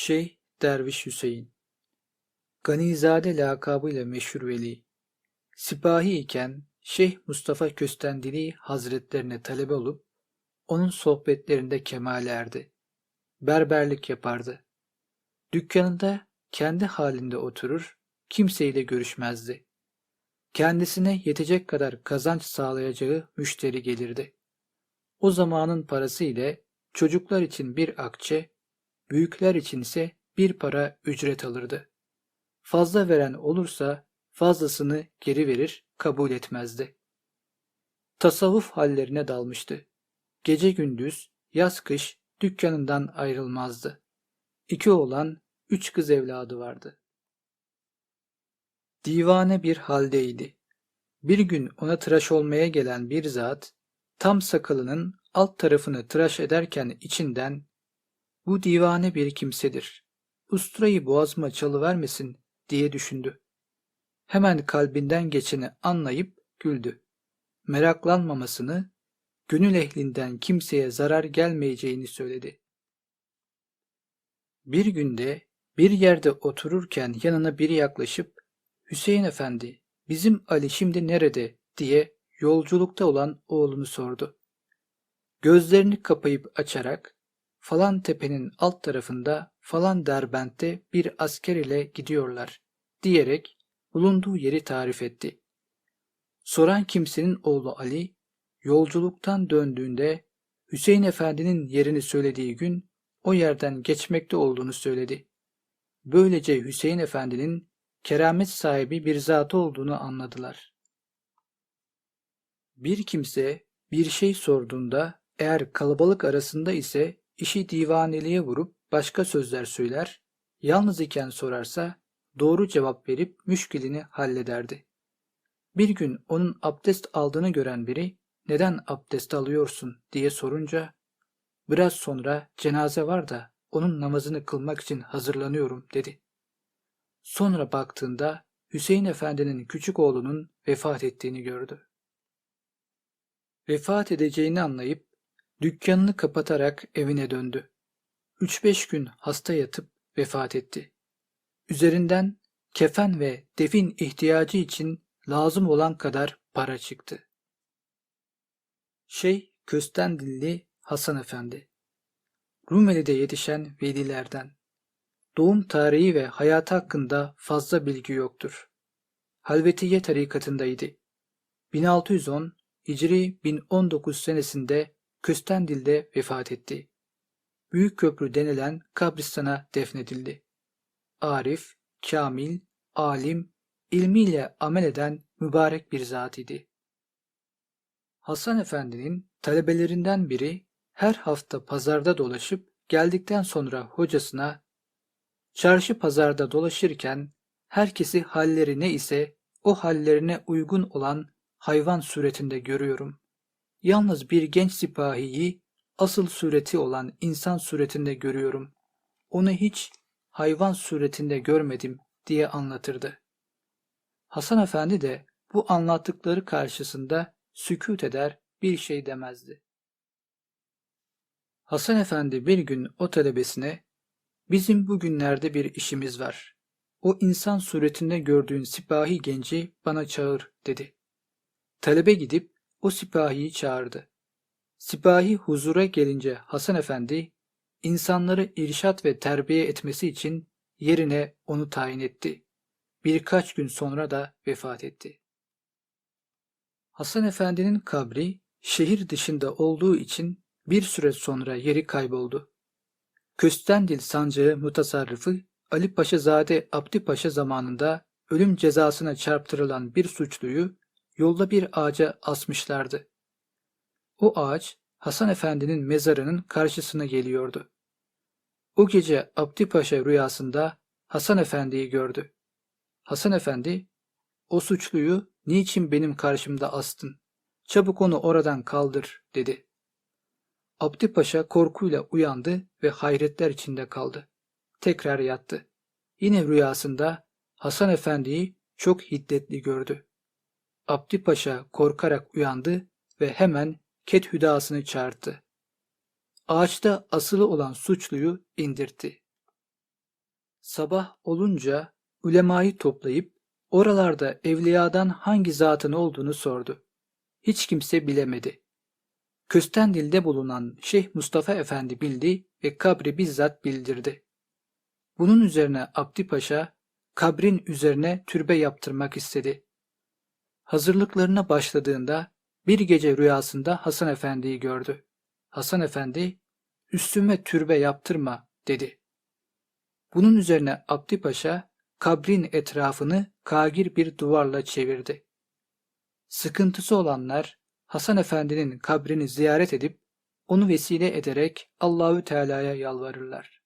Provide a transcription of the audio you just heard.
Şeyh Derviş Hüseyin Ganizade lakabıyla meşhur veli. Sipahi iken Şeyh Mustafa Köstendili Hazretlerine talebe olup onun sohbetlerinde kemale erdi. Berberlik yapardı. Dükkanında kendi halinde oturur, kimseyle görüşmezdi. Kendisine yetecek kadar kazanç sağlayacağı müşteri gelirdi. O zamanın parası ile çocuklar için bir akçe, büyükler içinse bir para ücret alırdı. Fazla veren olursa fazlasını geri verir, kabul etmezdi. Tasavvuf hallerine dalmıştı. Gece gündüz, yaz kış dükkanından ayrılmazdı. İki oğlan, üç kız evladı vardı. Divane bir haldeydi. Bir gün ona tıraş olmaya gelen bir zat, tam sakalının alt tarafını tıraş ederken içinden bu divane bir kimsedir. Usturayı boğazıma çalıvermesin diye düşündü. Hemen kalbinden geçeni anlayıp güldü. Meraklanmamasını, gönül ehlinden kimseye zarar gelmeyeceğini söyledi. Bir günde bir yerde otururken yanına biri yaklaşıp Hüseyin Efendi, bizim Ali şimdi nerede diye yolculukta olan oğlunu sordu. Gözlerini kapayıp açarak falan tepenin alt tarafında falan derbentte bir asker ile gidiyorlar diyerek bulunduğu yeri tarif etti. Soran kimsenin oğlu Ali yolculuktan döndüğünde Hüseyin Efendi'nin yerini söylediği gün o yerden geçmekte olduğunu söyledi. Böylece Hüseyin Efendi'nin keramet sahibi bir zatı olduğunu anladılar. Bir kimse bir şey sorduğunda eğer kalabalık arasında ise işi divaneliğe vurup başka sözler söyler, yalnız iken sorarsa doğru cevap verip müşkilini hallederdi. Bir gün onun abdest aldığını gören biri neden abdest alıyorsun diye sorunca biraz sonra cenaze var da onun namazını kılmak için hazırlanıyorum dedi. Sonra baktığında Hüseyin Efendi'nin küçük oğlunun vefat ettiğini gördü. Vefat edeceğini anlayıp dükkanını kapatarak evine döndü. Üç beş gün hasta yatıp vefat etti. Üzerinden kefen ve defin ihtiyacı için lazım olan kadar para çıktı. Şey Köstendilli Hasan Efendi Rumeli'de yetişen velilerden. Doğum tarihi ve hayatı hakkında fazla bilgi yoktur. Halvetiye tarikatındaydı. 1610 Hicri 1019 senesinde Köstendil'de vefat etti. Büyük Köprü denilen kabristana defnedildi. Arif, kamil, alim, ilmiyle amel eden mübarek bir zat idi. Hasan Efendi'nin talebelerinden biri her hafta pazarda dolaşıp geldikten sonra hocasına çarşı pazarda dolaşırken herkesi halleri ne ise o hallerine uygun olan hayvan suretinde görüyorum. Yalnız bir genç sipahiyi asıl sureti olan insan suretinde görüyorum. Onu hiç hayvan suretinde görmedim diye anlatırdı. Hasan Efendi de bu anlattıkları karşısında sükut eder bir şey demezdi. Hasan Efendi bir gün o talebesine bizim bugünlerde bir işimiz var. O insan suretinde gördüğün sipahi genci bana çağır dedi. Talebe gidip o sipahiyi çağırdı. Sipahi huzura gelince Hasan Efendi insanları irşat ve terbiye etmesi için yerine onu tayin etti. Birkaç gün sonra da vefat etti. Hasan Efendi'nin kabri şehir dışında olduğu için bir süre sonra yeri kayboldu. Köstendil sancağı mutasarrıfı Ali Paşazade Abdi Paşa zamanında ölüm cezasına çarptırılan bir suçluyu yolda bir ağaca asmışlardı. O ağaç Hasan Efendi'nin mezarının karşısına geliyordu. O gece Abdi Paşa rüyasında Hasan Efendi'yi gördü. Hasan Efendi, o suçluyu niçin benim karşımda astın? Çabuk onu oradan kaldır dedi. Abdi Paşa korkuyla uyandı ve hayretler içinde kaldı. Tekrar yattı. Yine rüyasında Hasan Efendi'yi çok hiddetli gördü. Abdi Paşa korkarak uyandı ve hemen ket hüdasını çağırdı. Ağaçta asılı olan suçluyu indirtti. Sabah olunca ulemayı toplayıp oralarda evliyadan hangi zatın olduğunu sordu. Hiç kimse bilemedi. Köstendil'de bulunan Şeyh Mustafa Efendi bildi ve kabri bizzat bildirdi. Bunun üzerine Abdi Paşa kabrin üzerine türbe yaptırmak istedi. Hazırlıklarına başladığında bir gece rüyasında Hasan Efendi'yi gördü. Hasan Efendi, üstüme türbe yaptırma dedi. Bunun üzerine Abdi Paşa kabrin etrafını kagir bir duvarla çevirdi. Sıkıntısı olanlar Hasan Efendi'nin kabrini ziyaret edip onu vesile ederek Allahü Teala'ya yalvarırlar.